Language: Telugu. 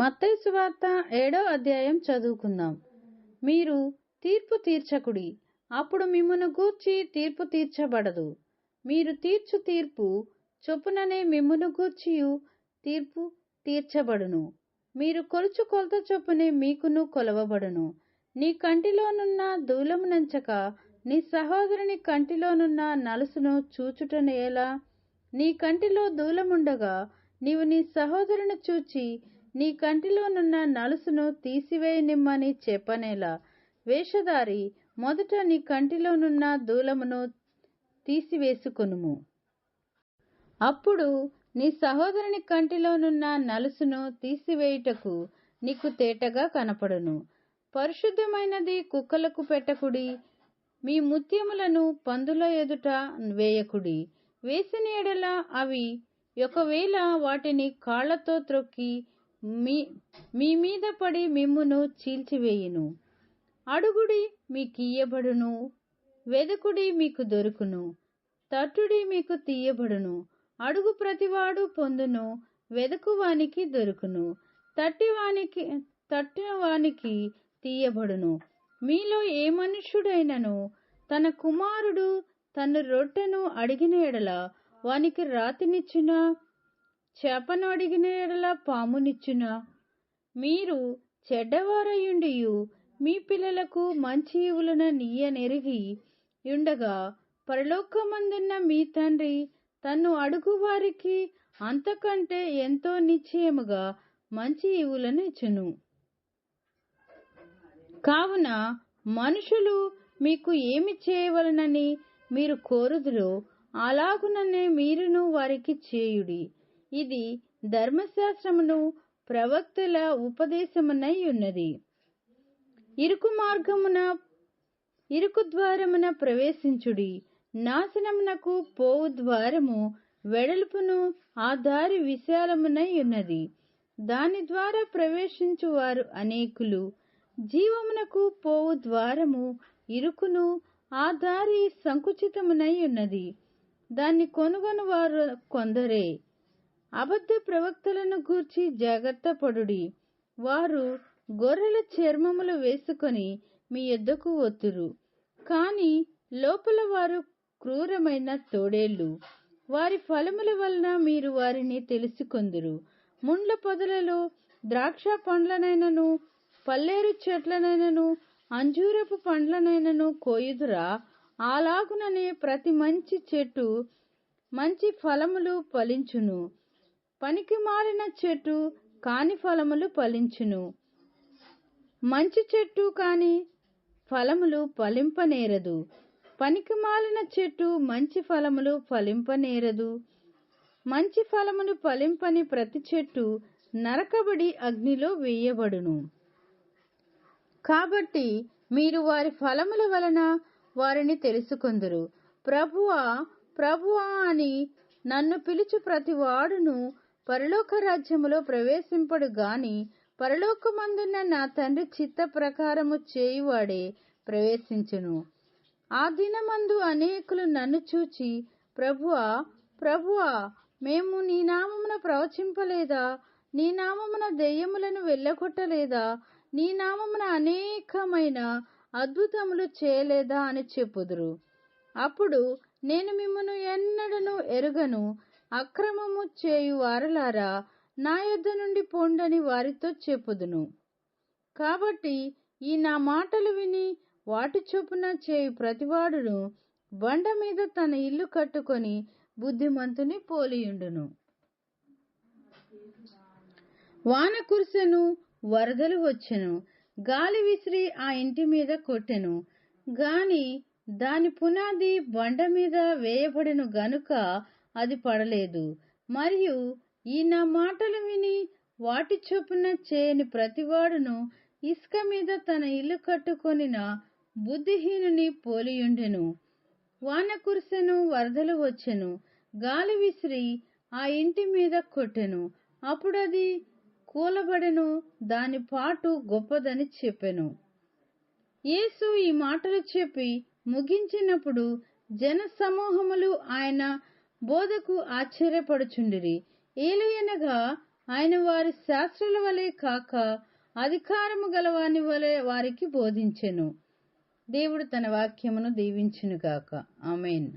మత్తయి సువార్త ఏడో అధ్యాయం చదువుకుందాం. మీరు తీర్పు తీర్చకుడి అప్పుడు మిమ్మను గూర్చి తీర్పు తీర్చబడదు. మీరు తీర్చు తీర్పు చొప్పుననే మిమ్మను గూర్చియు తీర్పు తీర్చబడును. మీరు కొలుచు కొలత చొప్పునే మీకును కొలవబడును. నీ కంటిలోనున్న దూలమునంచక నీ సహోదరుని కంటిలోనున్న నలుసును చూచుటనేలా నీ కంటిలో దూలముండగా నీవు నీ సహోదరుని చూచి నీ కంటిలోనున్న నలుసును తీసివేయనిమ్మని చెప్పనేలా. వేషధారి మొదట నీ కంటిలోనున్న దూలమును తీసివేసుకొనుము. అప్పుడు నీ సహోదరుని కంటిలోనున్న నలుసును తీసివేయుటకు నీకు తేటగా కనపడును. పరిశుద్ధమైనది కుక్కలకు పెట్టకుడి మీ ముత్యములను పందుల ఎదుట వేయకుడి. వేసిన ఎడల అవి ఒకవేళ వాటిని కాళ్ళతో త్రొక్కి మీ మీ మీద పడి మిమ్మును చీల్చివేయును. అడుగుడి మీకియ్యబడును వెదకుడి మీకు దొరుకును తట్టుడి మీకు తీయబడును అడుగు ప్రతివాడు పొందును వెదకువానికి దొరుకును తట్టివానికి తట్టినవానికి తీయబడును. మీలో ఏ మనుష్యుడైనను తన కుమారుడు తన రొట్టెను అడిగిన ఎడల వానికి రాతినిచ్చునా? చేపను అడిగిన ఎడల మీరు చెడ్డవారయుండియు మీ పిల్లలకు మంచి ఇవులన నీయనెరిగి ఉండగా పరలోకమందున్న మీ తండ్రి తన్ను అడుగు వారికి అంతకంటే ఎంతో నిశ్చయముగా మంచి ఇవులను ఇచ్చును. కావున మనుషులు మీకు ఏమి చేయవలనని మీరు కోరుదురో అలాగుననే మీరును వారికి చేయుడి. ఇది ధర్మశాస్త్రమును ప్రవక్తల ఉపదేశమునై ఉన్నది. ఇరుకు మార్గమున ఇరుకు ద్వారమున ప్రవేశించుడి. నాశనమునకు పోవు ద్వారము వెడల్పును ఆ దారి విశాలమునై ఉన్నది. దాని ద్వారా ప్రవేశించువారు అనేకులు. జీవమునకు పోవు ద్వారము ఇరుకును ఆ దారి సంకుచితమునై ఉన్నది. దాన్ని కొనుగొను వారు కొందరే. అబద్ధ ప్రవక్తలను గూర్చి జాగ్రత్త పడుడి. వారు గొర్రెల చర్మములు వేసుకొని మీ యొద్దకు ఒత్తురు. కాని లోపల వారు క్రూరమైన తోడేళ్ళు వారి ఫలముల వలన మీరు వారిని తెలుసుకొందురు. ముండ్ల పొదలలో ద్రాక్ష పండ్లనైనను పల్లేరు చెట్లనైనను అంజూరపు పండ్లనైనను కోయుదురా. అలాగుననే ప్రతి మంచి చెట్టు మంచి ఫలములు ఫలించును. పనికి మారిన చెట్టు కాని ఫలములు ఫలించును. మంచి చెట్టు కాని ఫలములు ఫలింపనేరదు. పనికి మాలిన చెట్టు మంచి ఫలములు ఫలింపనేరదు. మంచి ఫలమును ఫలింపని ప్రతి చెట్టు నరకబడి అగ్నిలో వేయబడును. కాబట్టి మీరు వారి ఫలముల వలన వారిని తెలుసుకుందరు. ప్రభువా ప్రభువా అని నన్ను పిలుచు ప్రతి వాడును. పరలోక రాజ్యములో ప్రవేశింపడు గాని పరలోకమందున్న నా తండ్రి చిత్త ప్రకారము చేయువాడే ప్రవేశించును. ఆ దినమందు అనేకులు నన్ను చూచి ప్రభువా ప్రభువా మేము నీ నామమున ప్రవచింపలేదా? నీ నామమున దెయ్యములను వెళ్ళగొట్టలేదా? నీ నామమున అనేకమైన అద్భుతములు చేయలేదా అని చెప్పుదురు. అప్పుడు నేను మిమ్మను ఎన్నడను ఎరుగను. అక్రమము చేయు వారలారా నా యొద్ద నుండి పొండని వారితో చెప్పుదును. కాబట్టి ఈ నా మాటలు విని వాటి చొప్పున చేయు ప్రతివాడును బండ మీద తన ఇల్లు కట్టుకొని బుద్ధిమంతుని పోలియుండును. వాన కురిసెను వరదలు వచ్చెను గాలి విసిరి ఆ ఇంటి మీద కొట్టెను. గాని దాని పునాది బండ మీద వేయబడెను గనుక అది పడలేదు. మరియు ఈ నా మాటలు విని వాటి చొప్పున చేయని ప్రతివాడును ఇసుక మీద తన ఇల్లు కట్టుకొనిన బుద్ధిహీనుని పోలియుండెను. వాన కురిసెను వరదలు వచ్చెను. గాలి విసిరి ఆ ఇంటి మీద కొట్టెను. అప్పుడది కూలబడెను దాని పాటు గొప్పదని చెప్పెను. యేసు ఈ మాటలు చెప్పి ముగించినప్పుడు జన సమూహములు ఆయన బోధకు ఆశ్చర్యపడుచుండిరి. ఏలియనగా ఆయన వారి శాస్త్రుల వలె కాక అధికారము గలవాని వలె వారికి బోధించెను. దేవుడు తన వాక్యమును దీవించునుగాక. ఆమెన్.